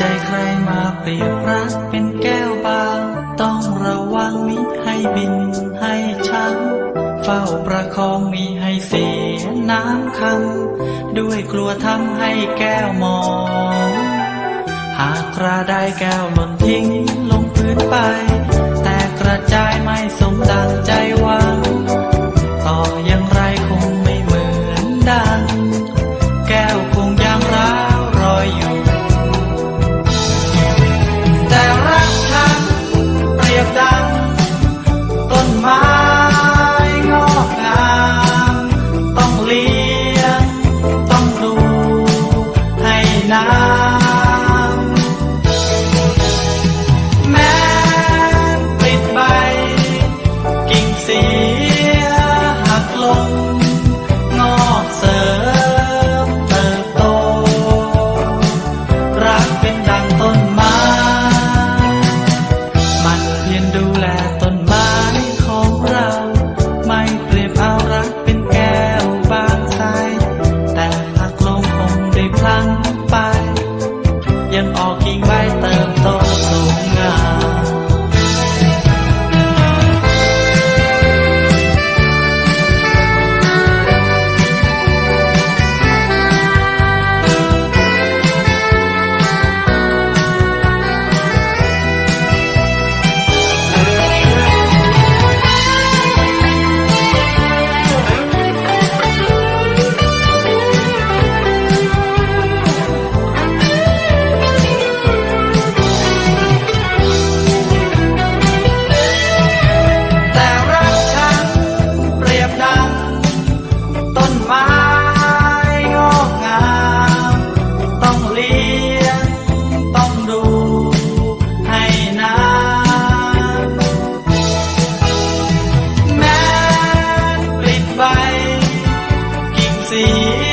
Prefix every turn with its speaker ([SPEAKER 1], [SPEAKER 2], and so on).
[SPEAKER 1] จใครมาเปรียบรักเป็นแก้วบางต้องระวังมิให้บินให้ช้ำเฝ้าประคองมิให้เสียน้ำคำด้วยกลัวทำให้แก้วมอง หากกระไดแก้วหล่นทิ้งลงพื้นไป corazón. see.